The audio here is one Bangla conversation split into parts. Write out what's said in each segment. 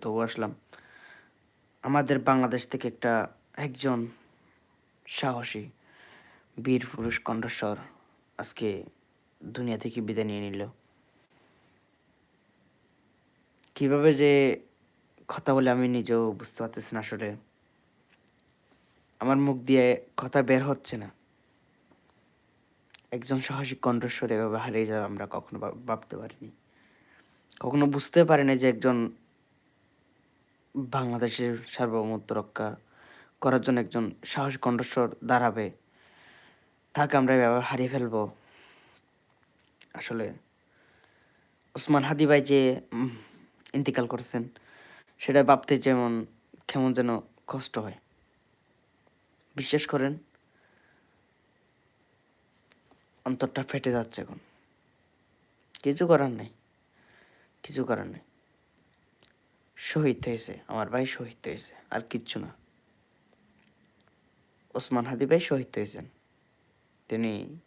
তবু আসলাম। আমাদের বাংলাদেশ থেকে একটা একজন সাহসী বীর পুরুষ কণ্ঠস্বর আজকে দুনিয়া থেকে বিদায় নিয়ে নিল। কীভাবে যে কথা বলে আমি নিজেও বুঝতে পারতেছি না আসলে। আমার মুখ দিয়ে কথা বের হচ্ছে না। একজন সাহসী কণ্ঠস্বর এভাবে হারিয়ে যাবে আমরা কখনো ভাব- ভাবতে পারিনি। কখনো বুঝতে পারিনি যে একজন বাংলাদেশের সার্বভৌমত্ব রক্ষা করার জন্য একজন সাহস কণ্ঠস্বর দাঁড়াবে, তাকে আমরা এভাবে হারিয়ে ফেলব। আসলে ওসমান হাদি ভাই যে ইন্তিকাল করেছেন, সেটা ভাবতে যেমন, কেমন যেন কষ্ট হয়। বিশ্বাস করেন, অন্তরটা ফেটে যাচ্ছে এখন। কিছু করার নেই, কিছু করার নেই। শহীদ হয়েছে, আমার ভাই শহীদ হয়েছে, আর কিচ্ছু না। ওসমান হাদি ভাই শহীদ হয়েছেন। তিনি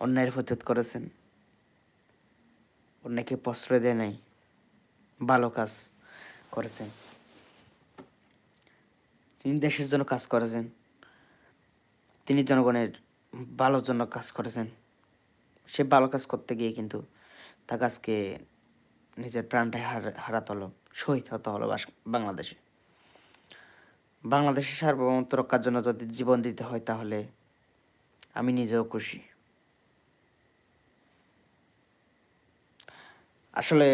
অন্যায়ের প্রতিরোধ করেছেন। অন্যকে প্রশ্রয় দেয় নাই, ভালো কাজ করেছেন। তিনি দেশের জন্য কাজ করেছেন। তিনি জনগণের ভালোর জন্য কাজ করেছেন। সে ভালো কাজ করতে গিয়ে কিন্তু তাকে আজকে নিজের প্রাণটাই হার- হারাতে হলো, শহীদ হতে হলো বাংলাদেশে। বাংলাদেশের সার্বভৌমত্ব রক্ষার জন্য যদি জীবন দিতে হয় তাহলে আমি নিজেও খুশি। আসলে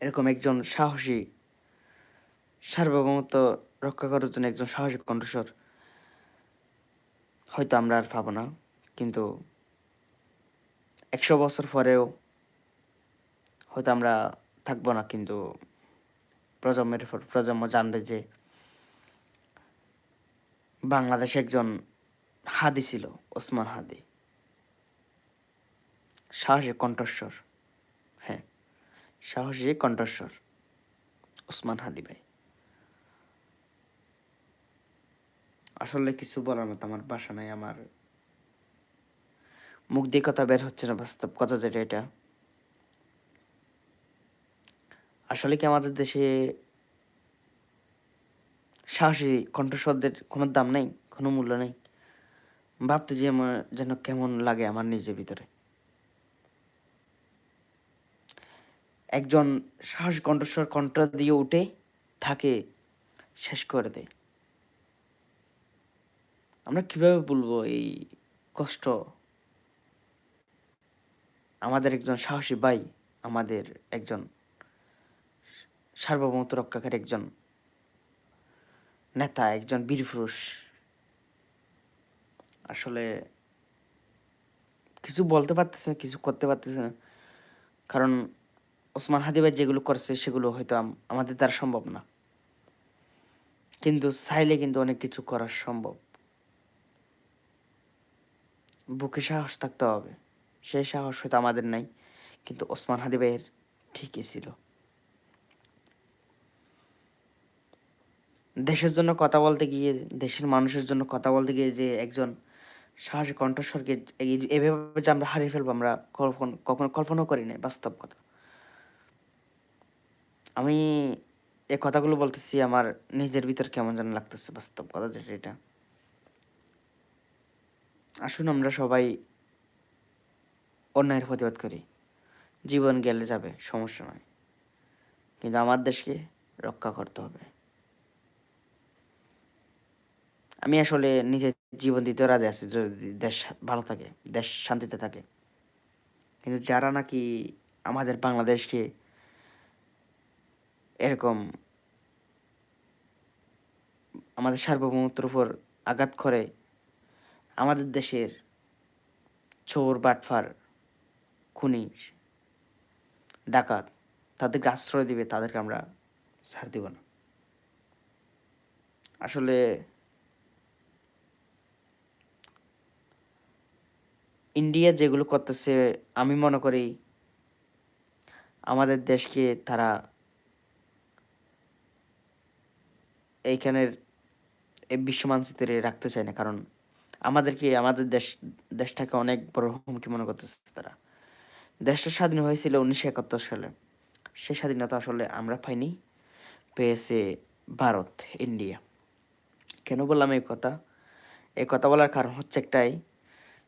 এরকম একজন সাহসী, সার্বভৌমত্ব রক্ষা করার জন্য একজন সাহসী কণ্ঠস্বর হয়তো আমরা আর পাবো না, কিন্তু একশো বছর পরেও হয়তো আমরা থাকব না, কিন্তু প্রজন্মের পর প্রজন্ম জানবে যে বাংলাদেশে একজন হাদি ছিল, ওসমান হাদি। সাহসী কণ্ঠস্বর হ্যাঁ সাহসী কণ্ঠস্বর, ওসমান হাদি ভাই। আসলে কিছু বলার মতো আমার বাসা নাই, আমার মুখ দিয়ে কথা বের হচ্ছে না বাস্তব কথা যেটা এটা। আসলে কি আমাদের দেশে সাহসী কণ্ঠস্বরদের কোনো দাম নেই, কোনো মূল্য নেই? ভাবতে যে আমার যেন কেমন লাগে আমার নিজের ভিতরে। একজন সাহস কণ্ঠস্বর কণ্ঠ দিয়ে উঠে থাকে, শেষ করে দেয়। আমরা কীভাবে বলব এই কষ্ট? আমাদের একজন সাহসী ভাই, আমাদের একজন সার্বভৌমত্ব রক্ষাকারী একজন নেতা, একজন বীর পুরুষ। আসলে কিছু বলতে পারতেছে না, কিছু করতে পারতেছে না। কারণ ওসমান হাদি ভাই যেগুলো করছে, সেগুলো হয়তো আমাদের দ্বারা সম্ভব না। কিন্তু চাইলে কিন্তু অনেক কিছু করা সম্ভব। বুকে সাহস থাকতে হবে। সেই সাহস হয়তো আমাদের নাই। কিন্তু ওসমান হাদি ভাইয়ের ঠিকই ছিল। দেশের জন্য কথা বলতে গিয়ে, দেশের মানুষের জন্য কথা বলতে গিয়ে যে একজন সাহসী কণ্ঠস্বরকে এভাবে যে আমরা হারিয়ে ফেলব, আমরা কখনো কল্পনাও করি নাই, বাস্তব কথা। আমি এই কথাগুলো বলতেছি, আমার নিজের ভিতর কেমন যেন লাগতেছে বাস্তব কথা যেটা এটা। আসুন আমরা সবাই অন্যায়ের প্রতিবাদ করি। জীবন গেলে যাবে, সমস্যা নয় কিন্তু আমার দেশকে রক্ষা করতে হবে। আমি আসলে নিজের জীবন দিতে রাজি আছি যদি দেশ ভালো থাকে, দেশ শান্তিতে থাকে। কিন্তু যারা নাকি আমাদের বাংলাদেশকে এরকম আমাদের সার্বভৌমত্বের উপর আঘাত করে, আমাদের দেশের চোর, বাটফার খুনি ডাকাত তাদেরকে আশ্রয় দিবে, তাদেরকে আমরা ছাড় দিব না। আসলে ইন্ডিয়া যেগুলো করতেছে, আমি মনে করি আমাদের দেশকে তারা এইখানের এই বিশ্ব মানচিত্রে রাখতে চায় না। কারণ আমাদেরকে, আমাদের দেশ, দেশটাকে অনেক বড় হুমকি মনে করতেছে তারা। দেশটা স্বাধীন হয়েছিল উনিশশো একাত্তর সালে। সে স্বাধীনতা আসলে আমরা পাইনি, পেয়েছে ভারত, ইন্ডিয়া। কেন বললাম এই কথা? এই কথা বলার কারণ হচ্ছে একটাই,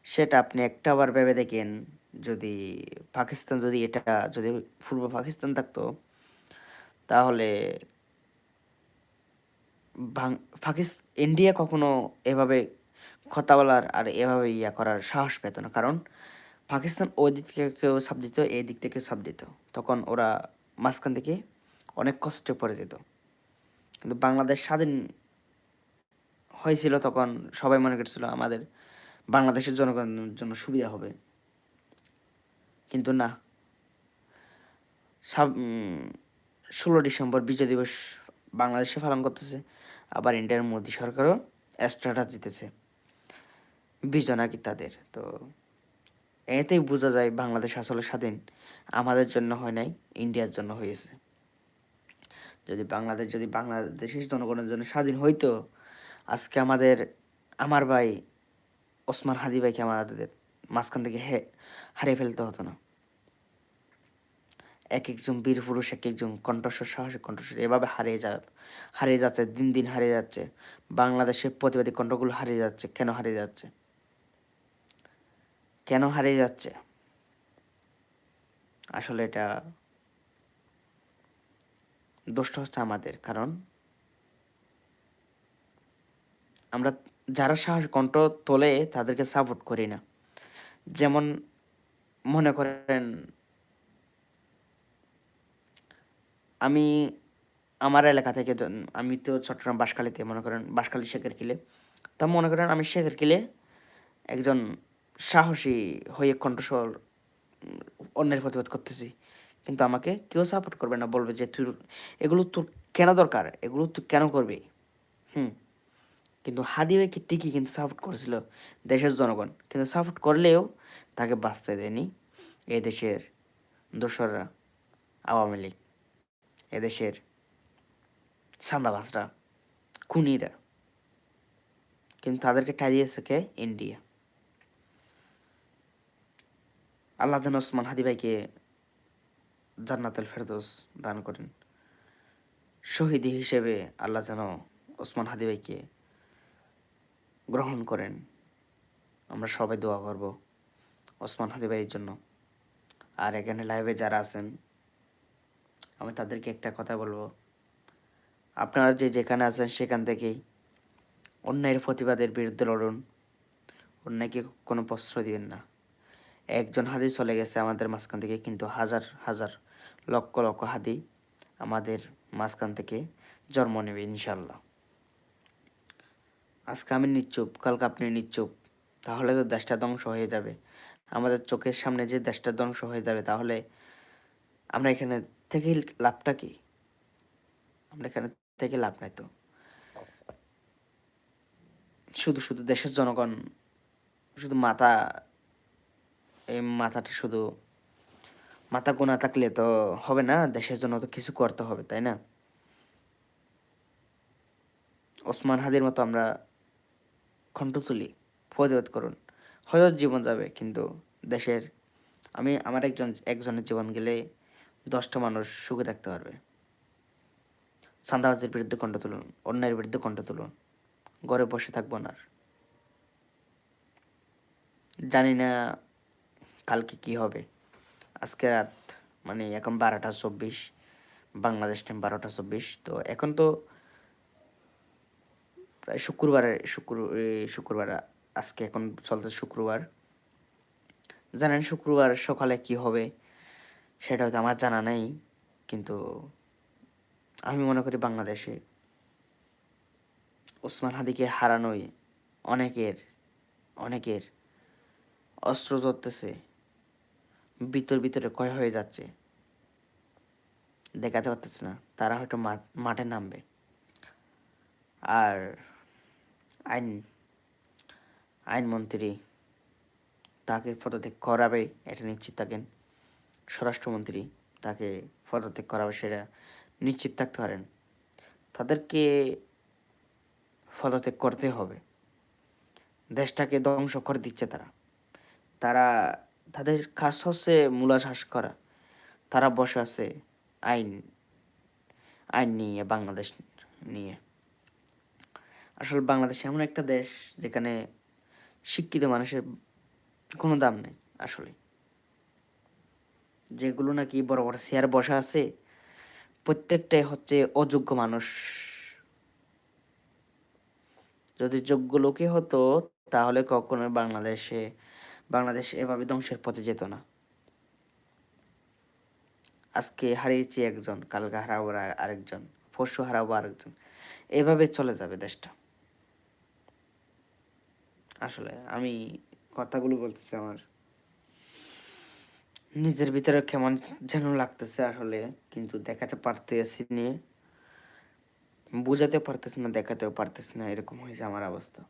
সেটা আপনি একটা বার ভেবে দেখেন, যদি পাকিস্তান যদি এটা, যদি পূর্ব পাকিস্তান থাকতো, তাহলে পাকিস্তান ইন্ডিয়া কখনো এভাবে কথা বলার আর এভাবে ইয়া করার সাহস পেত না। কারণ পাকিস্তান ওই দিক থেকে কেউ সাপ দিত, এই দিক থেকে সাপ দিত। তখন ওরা মাঝখান থেকে অনেক কষ্টে পড়ে যেত। কিন্তু বাংলাদেশ স্বাধীন হয়েছিল তখন সবাই মনে করছিল আমাদের বাংলাদেশের জনগণের জন্য সুবিধা হবে। কিন্তু না। ষোলো ডিসেম্বর বিজয় দিবস বাংলাদেশে পালন করতেছে। আবার ইন্ডিয়ার মোদী সরকারও স্ট্যাটাস জিতেছে বিজয় নাকি তাদের। তো এতেই বোঝা যায় বাংলাদেশ আসলে স্বাধীন। আমাদের জন্য হয় নাই, ইন্ডিয়ার জন্য হয়েছে। যদি বাংলাদেশ, যদি বাংলাদেশের জনগণের জন্য স্বাধীন হইতো, আজকে আমাদের, আমার ভাই ওসমান হাদি ভাইকে আমাদের মাঝখান থেকে হে, হারিয়ে ফেলতে হতো না। এক একজন বীর পুরুষ, এক একজন কণ্ঠস্বর, সাহসী কণ্ঠস্বর, এভাবে হারিয়ে যা, হারিয়ে যাচ্ছে, দিন দিন হারিয়ে যাচ্ছে। বাংলাদেশের প্রতিবাদী কণ্ঠগুলো হারিয়ে যাচ্ছে, কেন হারিয়ে যাচ্ছে? কেন হারিয়ে যাচ্ছে? আসলে এটা দোষটা হচ্ছে আমাদের, কারণ আমরা যারা সাহস, কণ্ঠ তোলে তাদেরকে সাপোর্ট করি না। যেমন মনে করেন, আমি আমার এলাকা থেকে আমি তো চট্টগ্রাম বাঁশখালীতে, মনে করেন বাঁশখালী শেখের কিলে। তা মনে করেন আমি শেখের কিলে একজন সাহসী হয়ে কণ্ঠস্বর অন্যের প্রতিবাদ করতেছি। কিন্তু আমাকে কেউ সাপোর্ট করবে না, বলবে যে, তুই এগুলো তোর কেন দরকার? এগুলো তুই কেন করবি? হুম। কিন্তু হাদি ভাইকে টিকি কিন্তু সাপোর্ট করেছিল দেশের জনগণ। কিন্তু সাপোর্ট করলেও তাকে বাঁচতে দেয়নি এই দেশের দোসররা, আওয়ামী লীগ এদেশের সান্দাবাসরা খুনিরা। কিন্তু তাদেরকে ঠাইয়েছে কে? ইন্ডিয়া আল্লাহ যেন ওসমান হাদি ভাইকে জান্নাতুল ফেরদোস দান করেন। শহীদ হিসেবে আল্লাহ যেন ওসমান হাদি ভাইকে গ্রহণ করেন। আমরা সবাই দোয়া করব ওসমান হাদি ভাইয়ের জন্য। আর এখানে লাইভে যারা আছেন, আমি তাদেরকে একটা কথা বলব। আপনারা যে যেখানে আছেন সেখান থেকেই অন্যায়ের প্রতিবাদের বিরুদ্ধে লড়ুন, অন্যায়কে কোনো প্রশ্রয় দিবেন না। একজন হাদি চলে গেছে আমাদের মাঝখান থেকে, কিন্তু হাজার হাজার লক্ষ লক্ষ হাদি আমাদের মাঝখান থেকে জন্ম নেবে ইনশাল্লাহ আজকে আমি নিচ্চুপ কালকে আপনি নিচ্চুপ তাহলে তো দেশটা ধ্বংস হয়ে যাবে। আমাদের চোখের সামনে যে দেশটা ধ্বংস হয়ে যাবে, তাহলে আমরা এখানে থেকে লাভটা কি? আমরা এখানে থেকে লাভ নাই তো। শুধু শুধু দেশের জনগণ, শুধু মাথা এই মাথাটা শুধু, মাথা গোনা থাকলে তো হবে না, দেশের জন্য তো কিছু করতে হবে, তাই না? ওসমান হাদির মতো আমরা কণ্ঠ তুলি প্রতিবাদ করুন। হয়তো জীবন যাবে, কিন্তু দেশের, আমি, আমার একজন, একজনের জীবন গেলে দশটা মানুষ সুখে থাকতে পারবে। সান্দাবাজের বিরুদ্ধে কণ্ঠ তুলুন, অন্যায়ের বিরুদ্ধে কণ্ঠ তুলুন, ঘরে বসে থাকব না জানি না কালকে কি হবে? আজকে রাত মানে এখন বারোটা চব্বিশ, বাংলাদেশ টাইম বারোটা চব্বিশ। তো এখন তো প্রায় শুক্রবারে, শুক্র শুক্রবার, আজকে এখন চলতে শুক্রবার। জানেন শুক্রবার সকালে কি হবে? সেটা হয়তো আমার জানা নেই, কিন্তু আমি মনে করি বাংলাদেশে ওসমান হাদিকে হারানোই অনেকের অনেকের অস্ত্র ধরতেছে। ভিতর ভিতরে ক্ষয় হয়ে যাচ্ছে। দেখাতে পারতেছে না। তারা হয়তো মাঠে নামবে। আর আইন, আইনমন্ত্রী তাকে পদত্যাগ করাবে, এটা নিশ্চিত থাকেন। স্বরাষ্ট্রমন্ত্রী তাকে পদত্যাগ করাবে, সেটা নিশ্চিত থাকতে পারেন। তাদেরকে পদত্যাগ করতে হবে। দেশটাকে ধ্বংস করে দিচ্ছে তারা। তারা তাদের কাজ হচ্ছে মূলা চাষ করা। তারা বসে আছে আইন আইন নিয়ে, বাংলাদেশ নিয়ে। আসলে বাংলাদেশ এমন একটা দেশ যেখানে শিক্ষিত মানুষের কোনো দাম নেই আসলে। যেগুলো নাকি বড় বড় চেয়ার বসা আছে প্রত্যেকটাই হচ্ছে অযোগ্য মানুষ। যদি যোগ্য লোকে হতো, তাহলে কখনো বাংলাদেশে বাংলাদেশ এভাবে ধ্বংসের পথে যেত না। আজকে হারিয়েছি একজন, কালকে হারাবো আরেকজন, পরশু হারাবো আরেকজন। এভাবে চলে যাবে দেশটা। আসলে আমি কথাগুলো বলতেছি আমার। নিজের ভিতরে কেমন যেন লাগতেছে আসলে, কিন্তু দেখাতে পারতেছি নিয়ে বুঝাতে পারতেছি না, দেখাতেও পারতেছি না, এরকম হয়েছে আমার অবস্থা।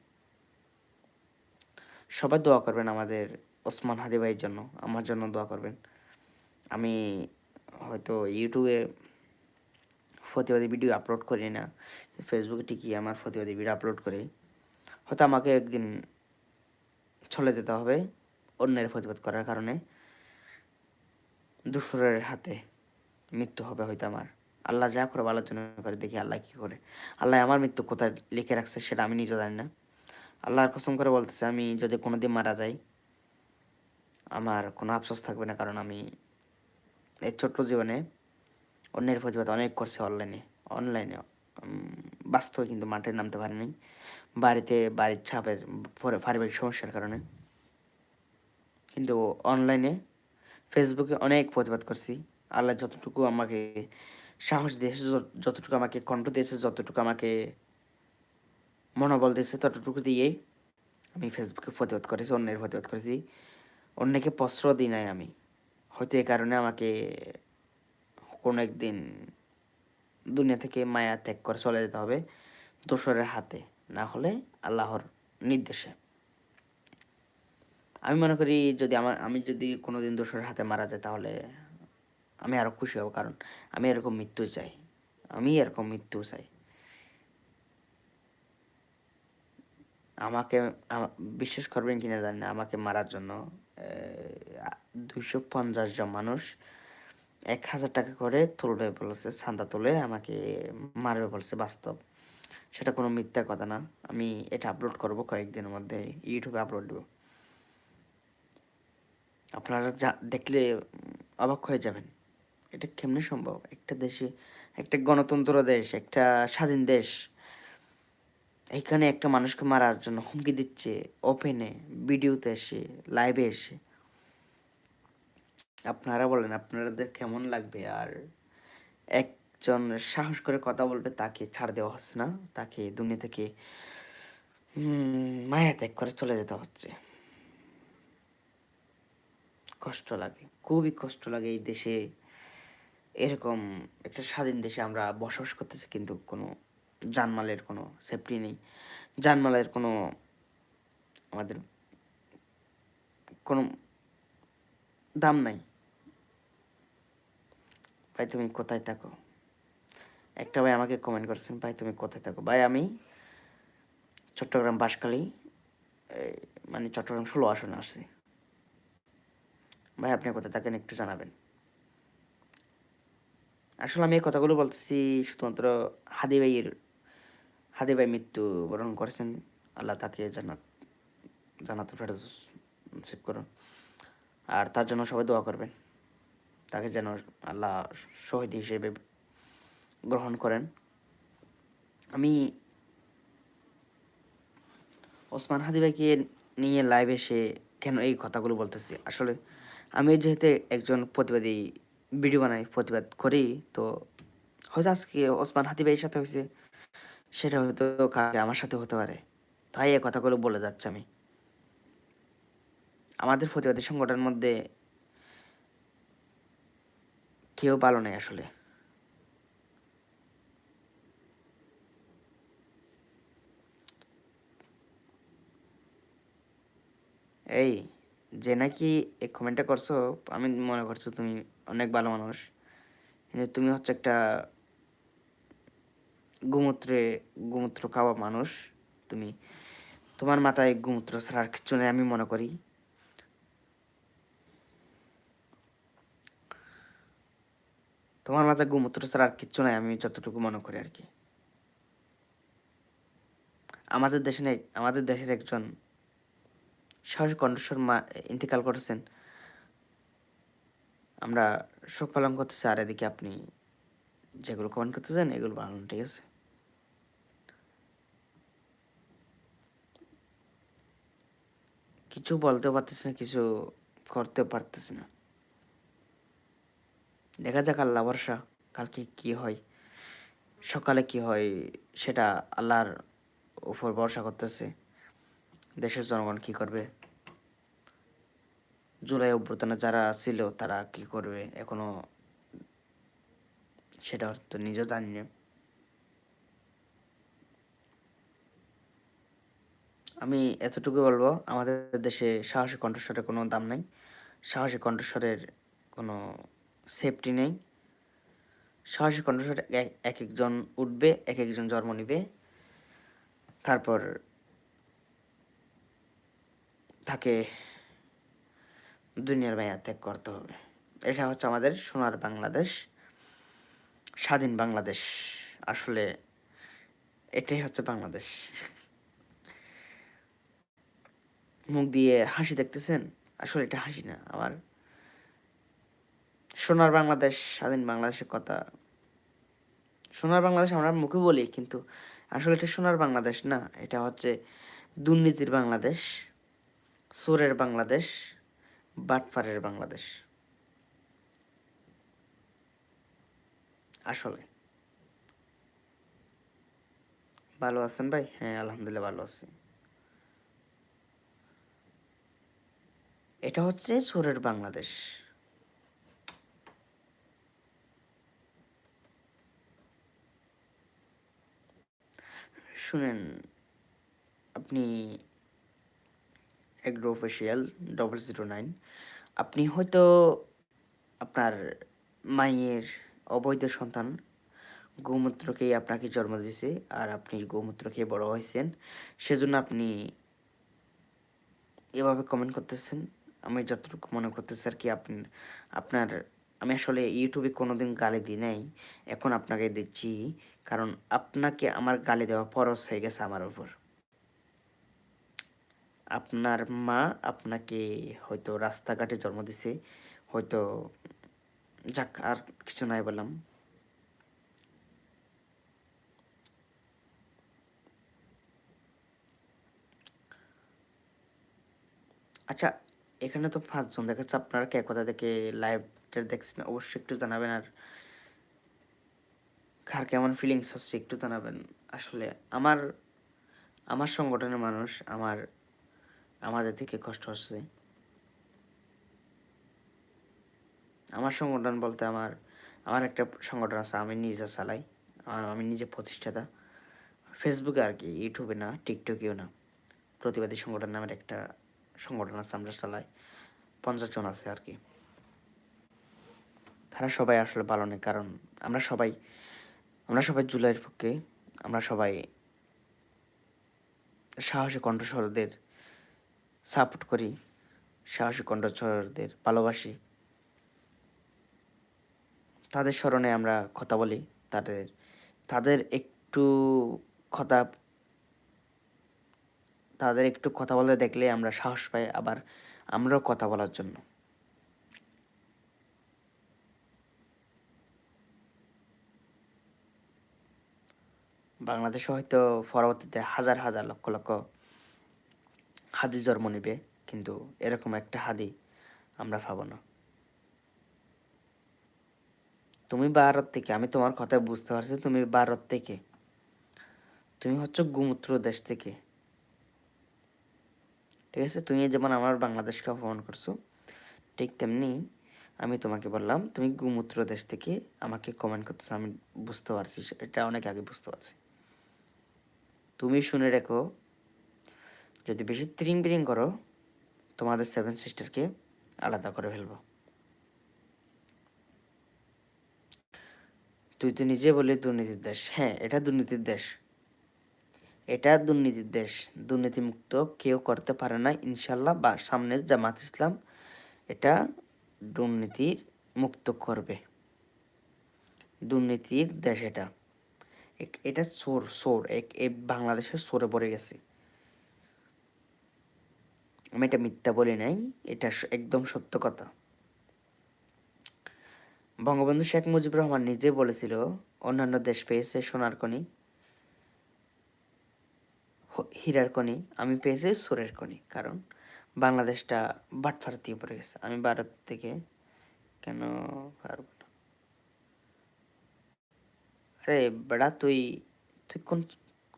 সবাই দোয়া করবেন আমাদের ওসমান হাদি ভাইয়ের জন্য, আমার জন্য দোয়া করবেন। আমি হয়তো ইউটিউবে প্রতিবাদী ভিডিও আপলোড করি না ফেসবুকে ঠিকই আমার প্রতিবাদী ভিডিও আপলোড করি। হয়তো আমাকে একদিন চলে যেতে হবে অন্যের প্রতিবাদ করার কারণে। দুসরের হাতে মৃত্যু হবে হয়তো আমার। আল্লাহ যা করে ভালোর জন্য করে দেখি আল্লাহ কি করে। আল্লাহ আমার মৃত্যু কোথায় লিখে রাখছে সেটা আমি নিজে জানি না। আল্লাহর কসম করে বলতেছে, আমি যদি কোনোদিন মারা যাই, আমার কোনো আফসোস থাকবে না, কারণ আমি এই ছোট্ট জীবনে অন্যের প্রতিবাদ অনেক করছে অনলাইনে অনলাইনে বাস্তবে কিন্তু মাঠে নামতে পারিনি। বাড়িতে বাড়ির ছাপের পরে পারিবারিক সমস্যার কারণে। কিন্তু অনলাইনে ফেসবুকে অনেক প্রতিবাদ করছি। আল্লাহ যতটুকু আমাকে সাহস দিয়েছে যতটুকু আমাকে কণ্ঠ দিয়েছে, যতটুকু আমাকে মনোবল দিয়েছে ততটুকু দিয়েই আমি ফেসবুকে প্রতিবাদ করেছি, অন্যের প্রতিবাদ করেছি। অন্যকে প্রশ্র দিই নাই আমি। হয়তো এ কারণে আমাকে কোনো একদিন দুনিয়া থেকে মায়া ত্যাগ করে চলে যেতে হবে দোসরের হাতে, না হলে আল্লাহর নির্দেশে। আমি মনে করি যদি আমার আমি যদি কোনোদিন দোসরের হাতে মারা যায় তাহলে আমি আরও খুশি হব, কারণ আমি এরকম মৃত্যু চাই। আমি এরকম মৃত্যু চাই। আমাকে আমা- বিশ্বাস করবেন কিনা জানি না, আমাকে মারার জন্য দুইশো পঞ্চাশ জন মানুষ এক হাজার টাকা করে তুলবে বলেছে চান্দা তুলে আমাকে মারবে বলছে বাস্তব। সেটা কোনো মিথ্যা কথা না, আমি এটা আপলোড করব কয়েকদিনের মধ্যে, ইউটিউবে আপলোড দেবো। আপনারা যা, দেখলে অবাক হয়ে যাবেন, এটা কেমনে সম্ভব? একটা দেশে, একটা গণতন্ত্র দেশ, একটা স্বাধীন দেশ। এখানে একটা মানুষকে মারার জন্য হুমকি দিচ্ছে ওপেনে ভিডিওতে এসে লাইভে এসে। আপনারা বলেন, আপনাদের কেমন লাগবে? আর একজন সাহস করে কথা বলবে, তাকে ছাড় দেওয়া হচ্ছে না। তাকে দুনিয়া থেকে মায়া ত্যাগ করে চলে যেতে হচ্ছে। কষ্ট লাগে, খুবই কষ্ট লাগে এই দেশে। এরকম একটা স্বাধীন দেশে আমরা বসবাস করতেছি, কিন্তু কোনো জানমালের কোনো সেফটি নেই। জানমালের কোনো আমাদের কোনো দাম নাই। ভাই তুমি কোথায় থাকো? একটা ভাই আমাকে কমেন্ট করছেন ভাই তুমি কোথায় থাকো? ভাই আমি চট্টগ্রাম এই, মানে চট্টগ্রাম ষোলো আসনে আসছি। ভাই আপনি কোথায় থাকেন একটু জানাবেন। আসলে আমি এই কথাগুলো বলতেছি শুধুমাত্র হাদি ভাইয়ের হাদি ভাই মৃত্যু বরণ করেছেন। আল্লাহ তাকে জানাত জানাত করুন। আর তার জন্য সবাই দোয়া করবেন। তাকে যেন আল্লাহ শহীদ হিসেবে গ্রহণ করেন। আমি ওসমান হাদি ভাইকে নিয়ে লাইভে এসে কেন এই কথাগুলো বলতেছি? আসলে আমি যেহেতু একজন প্রতিবাদী, ভিডিও বানাই, প্রতিবাদ করি, তো হয়তো আজকে ওসমান হাদি ভাইয়ের সাথে হয়েছে। সেটা হয়তো কালকে আমার সাথে হতে পারে। তাই এই কথাগুলো বলে যাচ্ছে আমি। আমাদের প্রতিবাদী সংগঠনের মধ্যে কেউ ভালো নেই আসলে। এই, যে নাকি এই কমেন্টটা করছ, আমি মনে করছ তুমি অনেক ভালো মানুষ। কিন্তু তুমি হচ্ছে একটা গোমূত্রে, গোমূত্র খাওয়া মানুষ। তুমি, তোমার মাথায় গোমূত্র ছাড়ার কিছু নেই আমি মনে করি। তোমার মাথায় গোমূত্র ছাড়া আর কিচ্ছু নাই আমি যতটুকু মনে করি আর কি। আমাদের দেশে আমাদের দেশের একজন সাহসী কণ্ঠস্বর মা ইন্তেকাল করেছেন। আমরা শোক পালন করতেছি আর এদিকে আপনি যেগুলো কমেন্ট করতেছেন, এগুলো বানানো, ঠিক আছে? কিছু বলতেও পারতেছি না, কিছু করতেও পারতেছি না। দেখা যাক আল্লাহ ভরসা, কালকে কি হয়, সকালে কি হয়, সেটা আল্লাহর উপর ভরসা করতেছে। দেশের জনগণ কি করবে? জুলাই অভ্যর্থনে যারা ছিল, তারা কি করবে? এখনও সেটা তো নিজেও জানি না। আমি এতটুকু বলব, আমাদের দেশে সাহসী কণ্ঠস্বরের কোনো দাম নেই। সাহসী কণ্ঠস্বরের কোনো সেফটি নেই। সাহসী কণ্ঠস্বর এক একজন উঠবে এক একজন জন্ম নিবে। তারপর তাকে দুনিয়ার মায়া ত্যাগ করতে হবে। এটা হচ্ছে আমাদের সোনার বাংলাদেশ, স্বাধীন বাংলাদেশ। আসলে এটাই হচ্ছে বাংলাদেশ। মুখ দিয়ে হাসি দেখতেছেন? আসলে এটা হাসি না আমার সোনার বাংলাদেশ, স্বাধীন বাংলাদেশের কথা। সোনার বাংলাদেশ আমরা মুখে বলি, কিন্তু আসলে এটা সোনার বাংলাদেশ না, এটা হচ্ছে দুর্নীতির বাংলাদেশ সোরের বাংলাদেশ বাটফারের বাংলাদেশ। আসলে। ভালো আছেন ভাই? হ্যাঁ আলহামদুলিল্লাহ ভালো আছি। এটা হচ্ছে সোরের বাংলাদেশ। শুনেন, আপনি agro official double zero nine আপনি হয়তো আপনার মায়ের অবৈধ সন্তান, গোমূত্রকেই আপনাকে জন্ম দিয়েছে আর আপনি গোমূত্র খেয়ে বড় হয়েছেন, সেজন্য আপনি এভাবে কমেন্ট করতেছেন। আমি যতটুকু মনে করতেছি আর কি, আপনি, আপনার, আমি আসলে ইউটিউবে কোনোদিন গালি দিই নাই, এখন আপনাকে দিচ্ছি, কারণ আপনাকে আমার গালি দেওয়া পরশ হয়ে গেছে আমার উপর। আপনার মা আপনাকে হয়তো রাস্তাঘাটে জন্ম দিছে, হয়তো, যাক, আর কিছু নাই বললাম। আচ্ছা এখানে তো পাঁচজন দেখাচ্ছে, আপনারা কে? কোথা থেকে লাইভটা দেখছেন? অবশ্যই একটু জানাবেন আর কার কেমন ফিলিংস হচ্ছে একটু জানাবেন। আসলে আমার আমার সংগঠনের মানুষ, আমার আমাদের থেকে কষ্ট হচ্ছে। আমার সংগঠন বলতে আমার আমার একটা সংগঠন আছে, আমি নিজে চালাই আর আমি নিজে প্রতিষ্ঠাতা। ফেসবুকে আর কি ইউটিউবে না টিকটকেও না। প্রতিবাদী সংগঠন নামের একটা সংগঠন আছে আমরা চালাই পঞ্চাশ জন আছে আর কি। তারা সবাই আসলে ভালো নেই, কারণ আমরা সবাই আমরা সবাই জুলাইয়ের পক্ষে, আমরা সবাই সাহসী কণ্ঠস্বরদের সাপোর্ট করি, সাহসী কণ্ঠস্বরদের ভালোবাসি। তাদের স্মরণে আমরা কথা বলি, তাদের তাদের একটু কথা তাদের একটু কথা বলে দেখলে আমরা সাহস পাই আবার আমরাও কথা বলার জন্য। বাংলাদেশে হয়তো পরবর্তীতে হাজার হাজার লক্ষ লক্ষ হাদি জন্ম নেবে, কিন্তু এরকম একটা হাদি আমরা পাবো না। তুমি ভারত থেকে, আমি তোমার কথা বুঝতে পারছি, তুমি ভারত থেকে। তুমি হচ্ছে গুমূত্র দেশ থেকে। ঠিক আছে? তুমি যেমন আমার বাংলাদেশকে অপমান করছ, ঠিক তেমনি আমি তোমাকে বললাম, তুমি গুমূত্র দেশ থেকে আমাকে কমেন্ট করতেছো, আমি বুঝতে পারছি, এটা অনেক আগে বুঝতে পারছি। তুমি শুনে রেখো, যদি বেশি ত্রিং বিরিং করো, তোমাদের সেভেন সিস্টারকে আলাদা করে ফেলব। তুই তো নিজে বলি দুর্নীতির দেশ। হ্যাঁ এটা দুর্নীতির দেশ। এটা দুর্নীতির দেশ। দুর্নীতিমুক্ত কেউ করতে পারে না, ইনশাল্লাহ, বা সামনে জামাত ইসলাম এটা দুর্নীতির মুক্ত করবে। দুর্নীতির দেশ এটা। এটা চোর চোর। এক- বাংলাদেশের চোরে পড়ে গেছে। আমি এটা মিথ্যা বলি নাই, এটা একদম সত্য কথা। বঙ্গবন্ধু শেখ মুজিবুর রহমান নিজে বলেছিল, অন্যান্য দেশ পেয়েছে সোনার খনি হীরার কণি, আমি পেয়েছি সোরের খনি কারণ বাংলাদেশটা বাটফার দিয়ে পড়ে গেছে। আমি ভারত থেকে কেন পারব না? আরে বেড়া, তুই তুই কোন,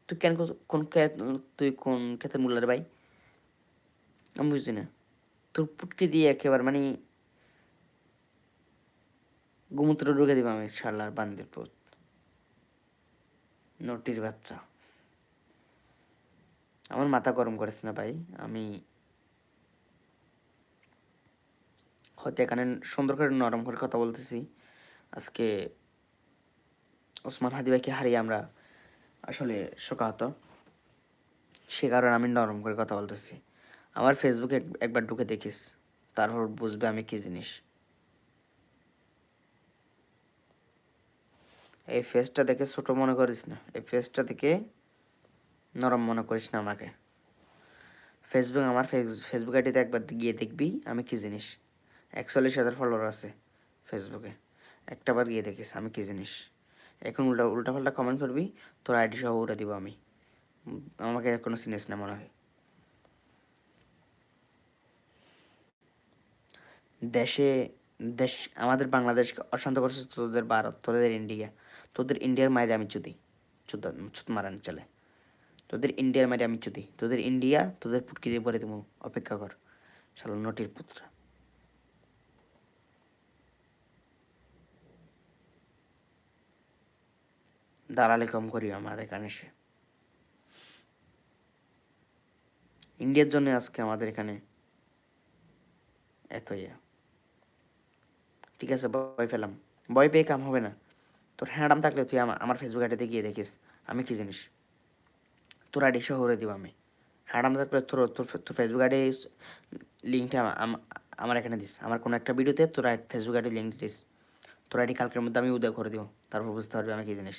তুই কেন কোন- তুই কোন ক্ষেতের মূল্যের ভাই? আমি বুঝছি না। তোর পুটকে দিয়ে একেবারে মানে গোমূত্র ঢুকে দিব আমি, শালার বান্দির নটির বাচ্চা। আমার মাথা গরম করেছে না ভাই, আমি হয়তো এখানে সুন্দর করে নরম করে কথা বলতেছি। আজকে ওসমান হাদি ভাইকে হারিয়ে আমরা আসলে শোকাহত। সে কারণে আমি নরম করে কথা বলতেছি। আমার ফেসবুকে একবার ঢুকে দেখিস, তারপর বুঝবে আমি কি জিনিস। এই ফেসটা দেখে ছোট মনে করিস না, এই ফেসটা দেখে নরম মনে করিস না আমাকে। ফেসবুক আমার ফেসবুক আইডিতে একবার গিয়ে দেখবি আমি কি জিনিস। একচল্লিশ হাজার ফলোয়ার আছে ফেসবুকে একটা বার গিয়ে দেখিস আমি কি জিনিস। এখন উল্টা উল্টা পাল্টা কমেন্ট করবি, তোর আইডি সহ উড়ে দিব আমি। আমাকে কোনো চিনিস না মনে হয়। দেশে, দেশ, আমাদের বাংলাদেশকে অশান্ত করছে তোদের ভারত, তোদের ইন্ডিয়া। তোদের ইন্ডিয়ার মায়ের আমি চুদি। চুদ মারান চলে। তোদের ইন্ডিয়ার মায়ের আমি চুদি তোদের ইন্ডিয়া তোদের পুটকি দিয়ে পরে তুমি অপেক্ষা কর। শালো নটির পুত্র। দালালে কম করি আমাদের এখানে এসে। ইন্ডিয়ার জন্য আজকে আমাদের এখানে এত ইয়া ঠিক আছে, ভয় পেলাম। ভয় পেয়ে কাম হবে না। তোর হ্যাঁডাম থাকলে তুই আমার ফেসবুক আইডিতে গিয়ে দেখিস। আমি কি জিনিস? তোর আইডি সহ করে দিব আমি। হ্যাঁডাম থাকলে তোর তোর তোর ফেসবুক আইডি লিঙ্কটা আমার এখানে দিস। আমার কোনো একটা ভিডিওতে তোর ফেসবুক আইডি লিঙ্ক দিস। তোর আইডি কালকের মধ্যে আমি উদয় করে দিব। তারপর বুঝতে পারবি আমি কি জিনিস।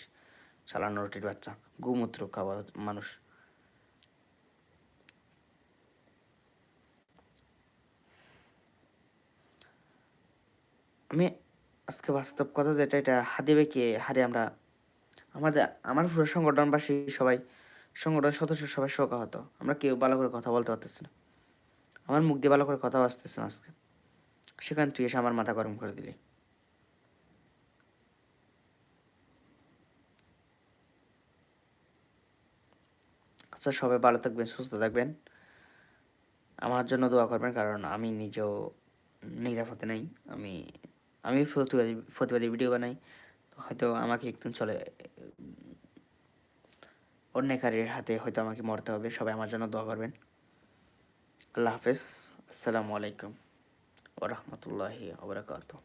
চালানো রুটির বাচ্চা, গুমূত্র খাওয়া মানুষ। আমি আজকে বাস্তব কথা যেটা, এটা হাদিবে কে, হারে আমরা, আমাদের, আমার পুরো সংগঠনবাসী সবাই সংগঠন সদস্য সবাই শোকাহত। আমরা কেউ ভালো করে কথা বলতে পারতেছি না। আমার মুখ দিয়ে ভালো করে কথা আসতেছে না আজকে। সেখানে তুই এসে আমার মাথা গরম করে দিলি। আচ্ছা সবাই ভালো থাকবেন, সুস্থ থাকবেন। আমার জন্য দোয়া করবেন, কারণ আমি নিজেও নিরাপদে নেই। আমি আমি প্রতিবাদী প্রতিবাদী ভিডিও বানাই। হয়তো আমাকে একটু চলে অন্যকারীর হাতে হয়তো আমাকে মরতে হবে, সবাই আমার জন্য দোয়া করবেন। আল্লাহ হাফেজ, আসসালামু আলাইকুম ওরহমতুল্লাহি ওবরাকাতুহ